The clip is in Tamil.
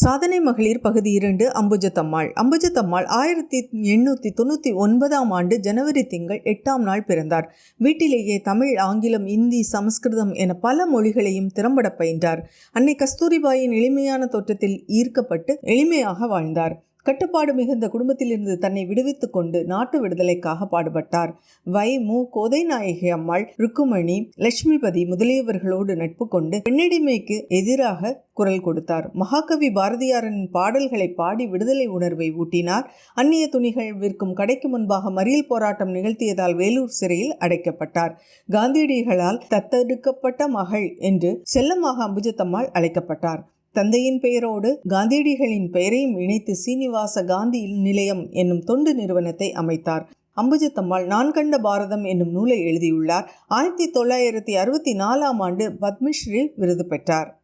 சாதனை மகளிர் பகுதி இரண்டு அம்புஜத்தம்மாள். அம்புஜத்தம்மாள் ஆயிரத்தி எண்ணூற்றி தொண்ணூற்றி ஒன்பதாம் ஆண்டு ஜனவரி திங்கள் எட்டாம் நாள் பிறந்தார். வீட்டிலேயே தமிழ் ஆங்கிலம் இந்தி சமஸ்கிருதம் என பல மொழிகளையும் திறம்பட பயின்றார். அன்னை கஸ்தூரிபாயின் எளிமையான தோற்றத்தில் ஈர்க்கப்பட்டு எளிமையாக வாழ்ந்தார். கட்டுப்பாடு மிகுந்த குடும்பத்திலிருந்து தன்னை விடுவித்துக் கொண்டு நாட்டு விடுதலைக்காக பாடுபட்டார். வை மு. கோதைநாயகி அம்மாள் ருக்குமணி லட்சுமிபதி முதலியவர்களோடு நட்பு கொண்டு பெண்ணடிமைக்கு எதிராக குரல் கொடுத்தார். மகாகவி பாரதியாரின் பாடல்களை பாடி விடுதலை உணர்வை ஊட்டினார். அந்நிய துணிகள் விற்கும் கடைக்கு முன்பாக மறியல் போராட்டம் நிகழ்த்தியதால் வேலூர் சிறையில் அடைக்கப்பட்டார். காந்தியடிகளால் தத்தெடுக்கப்பட்ட மகள் என்று செல்லமாக அம்புஜத்தம்மாள் அழைக்கப்பட்டார். தந்தையின் பெயரோடு காந்தியடிகளின் பெயரையும் இணைத்து சீனிவாச காந்தி நிலையம் என்னும் தொண்டு நிறுவனத்தை அமைத்தார். அம்புஜத்தம்மாள் நான் கண்ட பாரதம் என்னும் நூலை எழுதியுள்ளார். ஆயிரத்தி தொள்ளாயிரத்தி அறுபத்தி நாலாம் ஆண்டு பத்மஸ்ரீ விருது பெற்றார்.